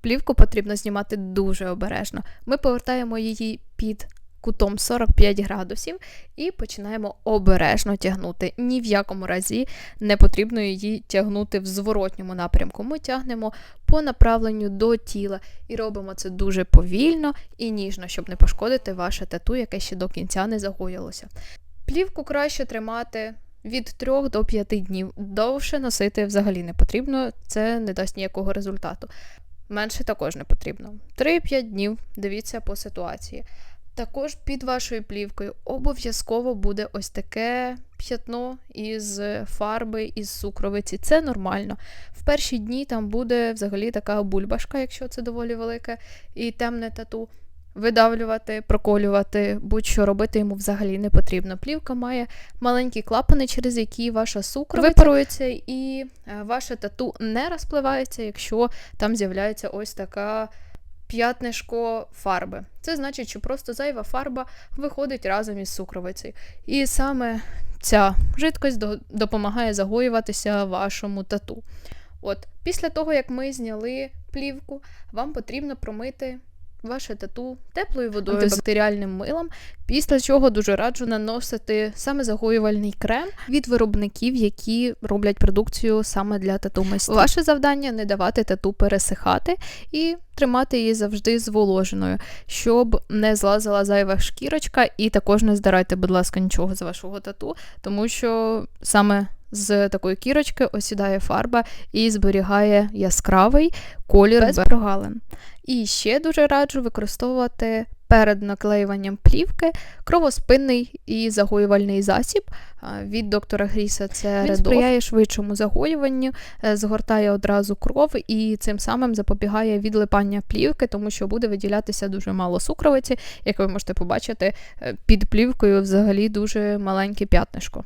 Плівку потрібно знімати дуже обережно. Ми повертаємо її під кутом 45 градусів і починаємо обережно тягнути. Ні в якому разі не потрібно її тягнути в зворотньому напрямку. Ми тягнемо по направленню до тіла і робимо це дуже повільно і ніжно, щоб не пошкодити ваше тату, яке ще до кінця не загоїлося. Плівку краще тримати від 3 до 5 днів. Довше носити взагалі не потрібно, це не дасть ніякого результату. Менше також не потрібно. 3-5 днів дивіться по ситуації. Також під вашою плівкою обов'язково буде ось таке п'ятно із фарби, із сукровиці. Це нормально. В перші дні там буде взагалі така бульбашка, якщо це доволі велике і темне тату. Видавлювати, проколювати, будь-що робити йому взагалі не потрібно. Плівка має маленькі клапани, через які ваша сукровиця випарується, і е, ваше тату не розпливається, якщо там з'являється ось така п'ятнишко фарби. Це значить, що просто зайва фарба виходить разом із сукровицею. І саме ця жидкость до- допомагає загоюватися вашому тату. От, після того, як ми зняли плівку, вам потрібно промити ваше тату теплою водою антибактеріальним милом, після чого дуже раджу наносити саме загоювальний крем від виробників, які роблять продукцію саме для тату майстрів. Ваше завдання не давати тату пересихати і тримати її завжди зволоженою, щоб не злазила зайва шкірочка, і також не здирайте, будь ласка, нічого з вашого тату, тому що саме з такої кірочки осідає фарба і зберігає яскравий колір без прогалин. І ще дуже раджу використовувати перед наклеюванням плівки кровоспинний і загоювальний засіб від доктора Гріса. Це Він сприяє швидшому загоюванню, е, згортає одразу кров і цим самим запобігає відлипання плівки, тому що буде виділятися дуже мало сукровиці. Як ви можете побачити, е, під плівкою взагалі дуже маленьке п'ятнишко.